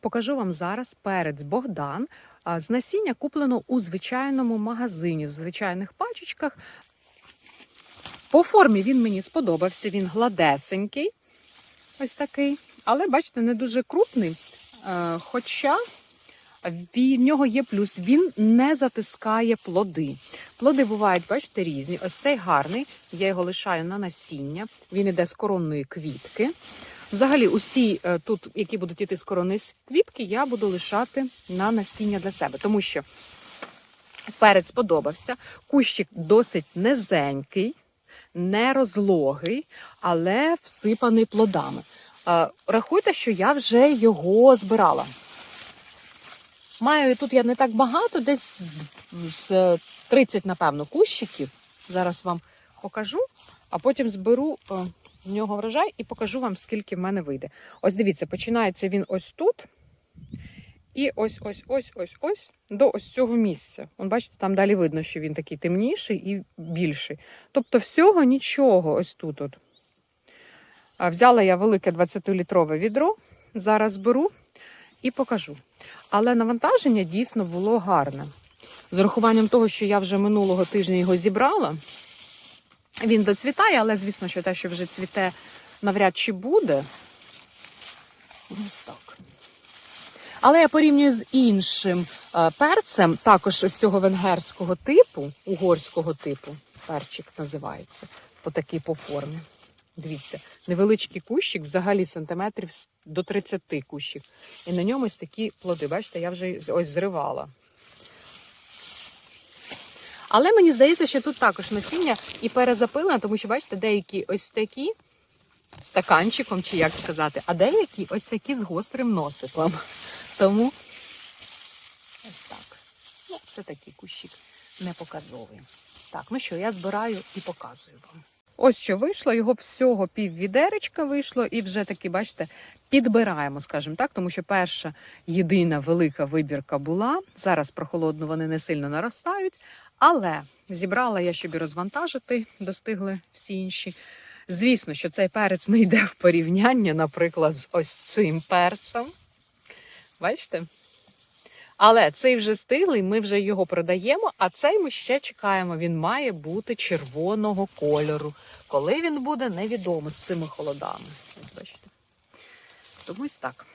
Покажу вам зараз перець Богдан. З насіння куплено у звичайному магазині, в звичайних пачечках. По формі він мені сподобався. Він гладесенький, ось такий. Але, бачите, не дуже крупний. Хоча в нього є плюс, він не затискає плоди. Плоди бувають, бачите, різні. Ось цей гарний, я його лишаю на насіння. Він іде з коронної квітки. Взагалі, усі е, тут, які будуть йти з коронної с- квітки, я буду лишати на насіння для себе, тому що перець сподобався. Кущик досить низенький, не розлогий, але всипаний плодами. Е, Рахуйте, що я вже його збирала. Маю тут я не так багато, десь з 30, напевно, кущиків. Зараз вам покажу, а потім зберу е, з нього врожай і покажу вам, скільки в мене вийде. Ось дивіться, починається він ось тут. І ось ось ось ось ось до ось цього місця. Вон, бачите, там далі видно, що він такий темніший і більший. Тобто, всього нічого ось тут. От. А Взяла я велике 20-літрове відро. Зараз беру і покажу. Але навантаження дійсно було гарне. З урахуванням того, що я вже минулого тижня його зібрала, він доцвітає, але звісно, що те, що вже цвіте, навряд чи буде. Ось так. Але я порівнюю з іншим е, перцем, також ось цього венгерського типу, угорського типу, перчик називається, по такій по формі. Дивіться, невеличкий кущик, взагалі сантиметрів до 30 кущик. І на ньому ось такі плоди. Бачите, я вже ось зривала. Але мені здається, що тут також насіння і перезапилено, тому що, бачите, деякі ось такі стаканчиком, чи як сказати, а деякі ось такі з гострим носиком. Тому ось так. Ну, це такий кущик непоказовий. Так, ну що, я збираю і показую вам. Ось що вийшло, його всього пів відеречка вийшло, і вже таки, бачите, підбираємо, скажімо так, тому що перша єдина велика вибірка була. Зараз прохолодно вони не сильно наростають, але зібрала я, щоб і розвантажити, достигли всі інші. Звісно, що цей перець не йде в порівняння, наприклад, з ось цим перцем. Бачите? Але цей вже стиглий, ми вже його продаємо, а цей ми ще чекаємо. Він має бути червоного кольору. Коли він буде, невідомо з цими холодами. Ось бачите. Тому ось так.